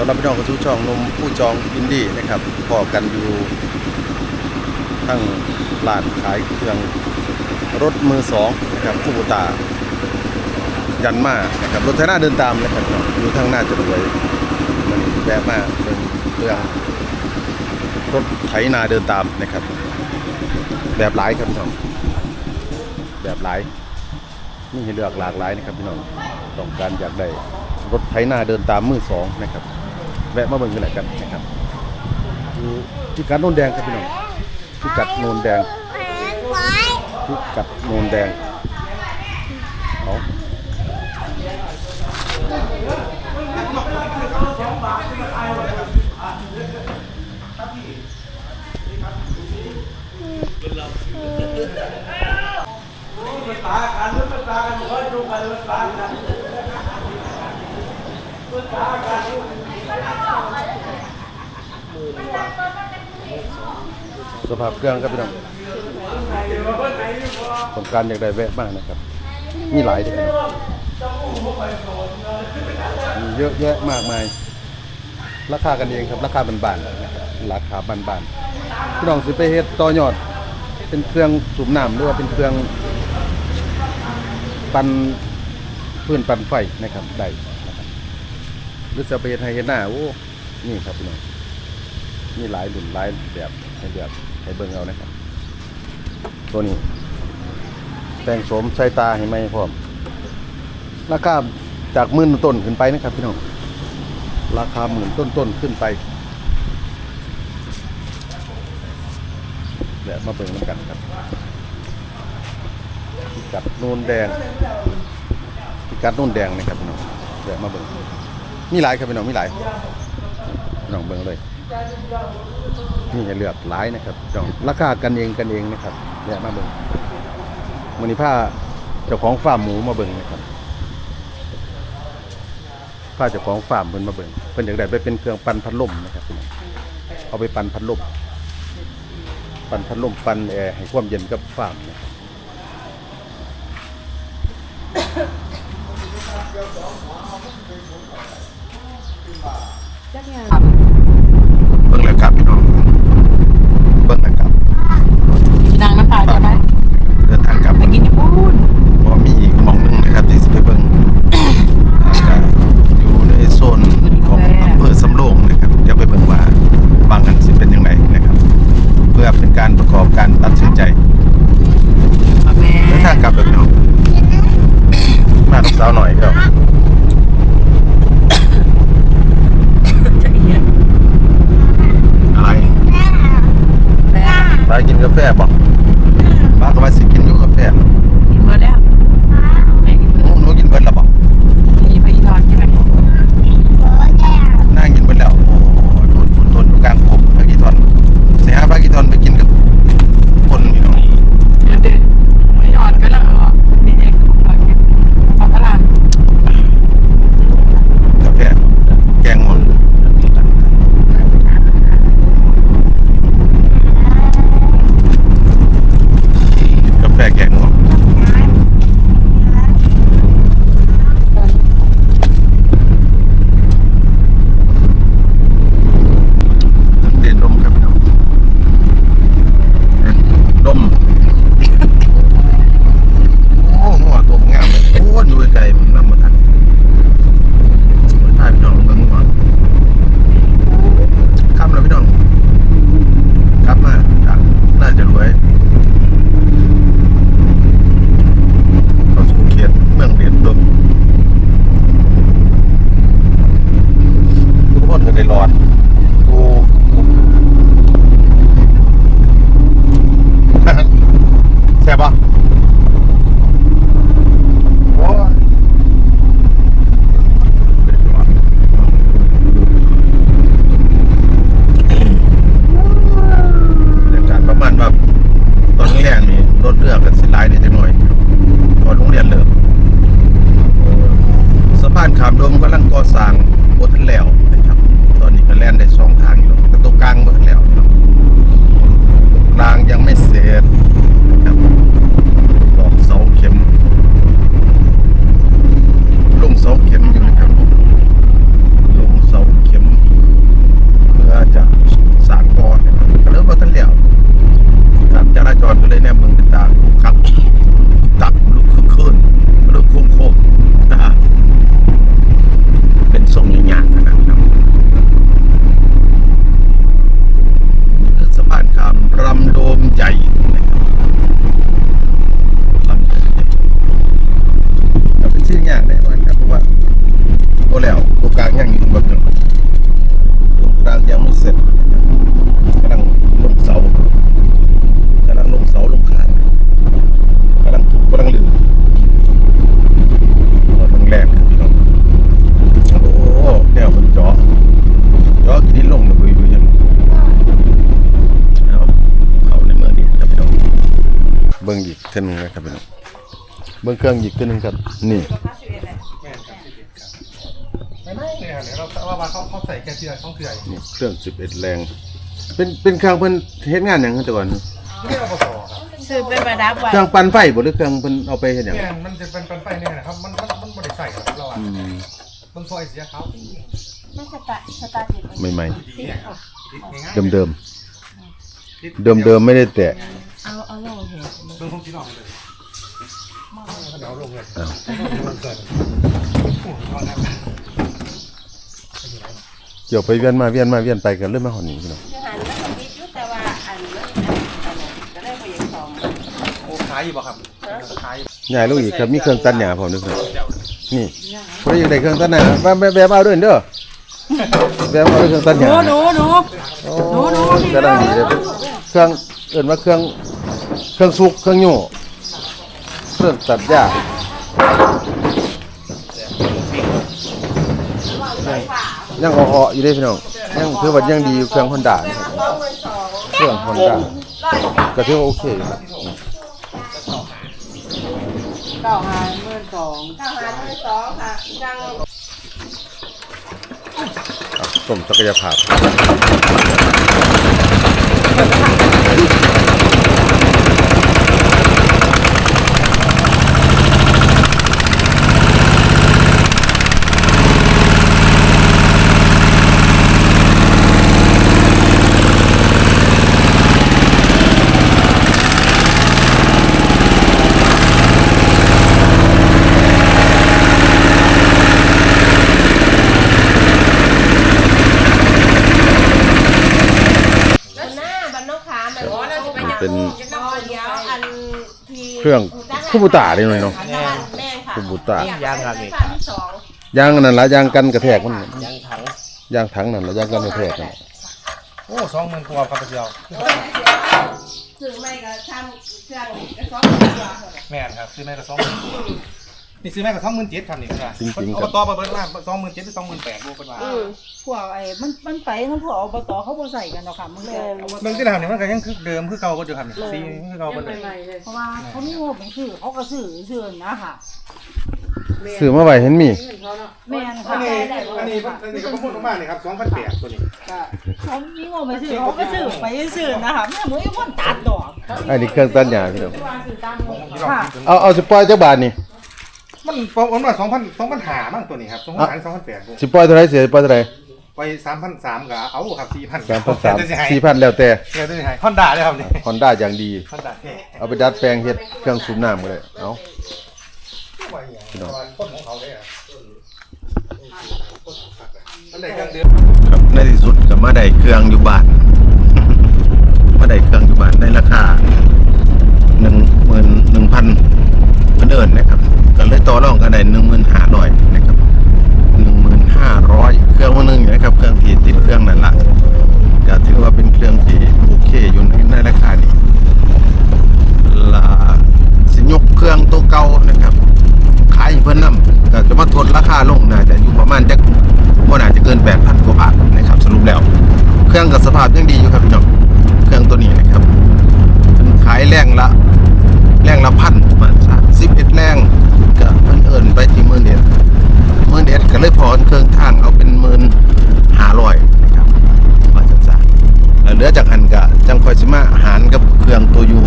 ต้อนรับพี่น้องเข้าสู่ช่องนมผู้จองอินดี้นะครับพอกันอยู่ทั้งร้านขายเครื่องรถมือสองนะครับคู่บูตา ยันมานะครับรถไถนาเดินตามนะครับอยู่ทางหน้าจะรวยมันแวะมาเป็นเครื่องรถไถนาเดินตามนะครับ แบบหลายครับพี่น้องแบบหลายมีให้เลือกหลากหลายนะครับพี่น้องต้องการอยากได้รถไถนาเดินตามมือสองนะครับ แวะมาเบิ่งกันแหละกันนะครับอยู่ที่กัดโนนแดงครับพี่น้องที่กัดโนนแดงที่กัดโนนแดงเอาตากัน สภาพเครื่องครับพี่น้องต้องการอยากได้แวะมากนะครับ มีหลายเลยครับมีเยอะแยะมากมาย ราคากันเองครับ ราคาบานๆนะครับราคาบานๆพี่น้องสิไปเฮ็ดต่อยอด เป็นเครื่องสูบน้ำหรือว่าเป็นเครื่อง ปั่นพื้นปั่นไฟนะครับได้หรือจะไปเฮ็ดให้เฮ็ดหน้าโอ้นี่ครับพี่น้อง มีหลายรุ่นหลายแบบให้เลือกให้เบิ่งเอานะครับ ตัวนี้ แต่งโสมใช้ตาให้ไหมพร้อมราคาจากหมื่นต้นขึ้นไปนะครับพี่น้องราคาหมื่นต้นๆขึ้นไปเดี๋ยวมาเบิ่งน้ำกันครับพิกัดโนนแดงพิกัดโนนแดงนะครับพี่น้องเดี๋ยวมาเบิ่งมีหลายครับพี่น้องมีหลายพี่น้องเบิ่งเลย นี่เลือกหลายนะครับพี่น้องราคากันเองกันเองนะครับเดี๋ยมาเบิ่งมันนี้ผ้าเจ้าของฟาร์มหมูมาเบิ่งนะครับผ้าเจ้าของฟาร์มเพิ่นมาเบิ่งเพิ่นอยากได้ไปเป็นเครื่องปั่นพัดลมนะครับเอาไปปั่นพัดลมปั่นพัดลมปั่นแอร์ให้ความเย็นกับฟาร์มนะครับจักอย่าง ถเรือกันสิหลายนิดหน่อยพอโรงเรียนเลิกสะพานขามดมกำลังก่อสร้างบนแล้วนะครับ ตอนนี้ก็แล่นได้สองทางอยู่กระตุกกลางบนแล้วครับกลางยังไม่เสร็จ เบิ่งอีกเท่านึงนะครับพี่น้องเบิ่งเครื่องอีกเท่านึงครับ นี่แม่นครับสิบเอ็ดครับไม่ไม่เลยครับเดี๋ยวเราว่าว่าเขาเขาใส่แค่เชือกช่องเกลือนี่ เครื่อง11แรง เป็นเป็นเครื่องเพิ่นเฮ็ดงานหยังแต่ก่อน ไม่เอาผสมครับซื้อเป็นประดับไว้เครื่องปั่นไฟบ่หรือเครื่องเพิ่นเอาไปเฮ็ดหยังแม่นมันจะเป็นเป็นไฟเนี่ยนะครับ มันมันมันบริใส่ครับเราอะอืมต้นซอยเสียเขาไม่สตาร์สตาร์ทติดใหม่ดีเนี่ยติดง่ายๆเดิมๆเดิมๆไม่ได้แตะ เอาเอาลงเหตุเบิ่งคงที่นอกเลยเดี๋ยวลงเลยอ้าวลงเกินโอ้โหนอนนะเกี่ยวไปเวียนมาเวียนมาเวียนไปกันเริ่มมาหอนนี้พี่น้องอาหารมันก็มีอยู่แต่ว่าอันมันอันนั้นก็ได้บ่ยังสองโอ้ขายอยู่ป่ะครับขายใหญ่ลูกอีกครับมีเครื่องตัดหญ้าพร้อมด้วยครับนี่เพิ่นอยากได้เครื่องตัดหญ้าว่าแบบแบบเอาเด้อเด้อแบบเอาเครื่องตัดหญ้าหนูหนูโอ้ก็ได้ดีเลยเครื่องเอิ้นว่าเครื่อง เครื่องสุกเครื่องโย่เครื่องตัดหญ้ายังยังอ่อๆอยู่เด้พี่น้องยังถือว่ายังดีอยู่เครื่อง Honda นะครับเครื่อง Honda ก็ถือว่าโอเคอยู่ครับเก้าหาเมื่อสองเก้าหาเมื่อสองค่ะจังต้มศักยภาพเป็น เดี๋ยวอันที่ เครื่องคูบูตาได้หน่อยเนาะ แม่ค่ะคูบูตา ยางครับนี่ที่สองยางนั่นละยางกันกระแทกมันยังถังยางถังนั่นละยางกันกระแทกนั่นโอ้สองหมื่นกว่าครับเดียวซื้อไม่ก็ทำเครื่องกระสอบกว่าแม่นครับซื้อแม่ก็สองหมื่น นี่ซื้อแม่ก็สองหมื่นเจ็ดครับนี่ครับอบตมาเบิ้ลมาสองหมื่นเจ็ดหรือสองหมื่นแปดบวกกันว่าพวกไอ้มันมันไปมันพวกอบตเขาบ่ใส่กันหรอกค่ะมันก็เบิ่งที่ทำเนี่ยมันก็ยังคือเดิมคือเก่าก็อยู่ครับนี่สีคือเก่าเบิ่งเลยเพราะว่าเขามีงบเป็นซื้อเขาก็ซื้อซื้อนะค่ะ ซื้อมาไว้เห็นมี แม่นอัค่ะนนี้อันนี้อันนี้ก็พูดมากๆนี่ครับสองพันแปดตัวนี้เขามีงบไปซื้อเขาก็ซื้อไปซื้อนะคะแม่หมูยังคนตัดดอกอันนี้เครื่องตัดหญ้าพี่น้องที่เราค่ะคิดเอาเอาสิปล่อยจักบาทนี่ มันประมาณสองพันสองพันหาบ้างตัวนี้ครับสองพันหาสองพันแปดสิปล่อยเท่าไหร่เสียปล่อยเท่าไหร่ไปสามพันสามกับเอาครับสี่พันสามพันสามสี่พันแล้วแต่เดี๋ยวจะให้ฮอนด้าเลยครับนี่ฮอนด้าอย่างดี ฮอนด้าเท่เอาไปดัดแปลงเฮ็ดเครื่องสูบน้ำก็ได้เอาพี่น้องคนของเขาเลยอะมันได้เครื่องเดือครับในที่สุดก็มาได้เครื่องอยู่บ้าน มาได้เครื่องอยู่บ้านในราคาหนึ่งหมื่นหนึ่งพัน เพิ่นนะครับก็เลยต่อรองกันได้หนึ่งหมื่นห้าร้อยนะครับหนึ่งหมื่นห้าร้อยเครื่องวันหนึงนะครับเครื่องที่ติดเครื่องนั่นละก็ถือว่าเป็นเครื่องที่โอเคอยู่ในในราคานี้ลาสิยกเครื่องตัวเก่านะครับขายเพิ่นนำก็จะมาทดราคาลงน่าจะอยู่ประมาณจักบ่น่าจะเกิน8,000กว่าบาทนะครับสรุปแล้ว เครื่องกับสภาพยังดีอยู่ครับพี่น้องตัวนี้นะครับเพิ่นขายแรงละ แรงละพันประมาณ31แรงก็เพิ่นเอิ้นไปที่มื่นเอ็ดมื่นเอ็ดก็เลยพอเครื่องทางเอาเป็น1,500นะครับว่าจังซั่นแล้วเหลือจากหันก็จังค่อยสิมาหารกับเครื่องตัวอยู่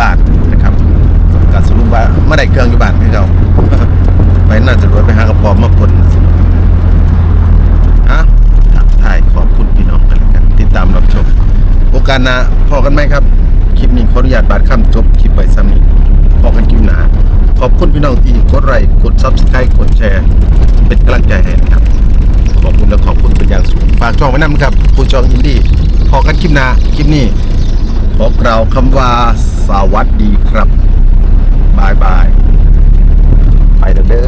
บ้านนะครับ ก็สรุปว่าไม่ได้ เครื่องอยู่บ้านคือเขาไปน่าจะรวยไปหากระป๋อมมาพ่นอะทักทายขอบคุณพี่น้องกันแล้วกันติดตามรับชม โอกาสหน้าพอกันไหมครับ คลิปนี้ขออนุญาตบาดคำจบคลิปไปซ้ำนี้พอกันคลิปหนาขอบคุณพี่น้องที่กดไลค์กดซับสไครต์กดแชร์ เป็นกำลังใจให้นะครับ ขอบคุณและขอบคุณเป็นอย่างสูงฝากช่องไว้นำครับผู้จองอินดี้พอกันคลิปหนาคลิปนี้ขอกล่าวคำว่าสวัสดีครับ บายบายไปเด้อ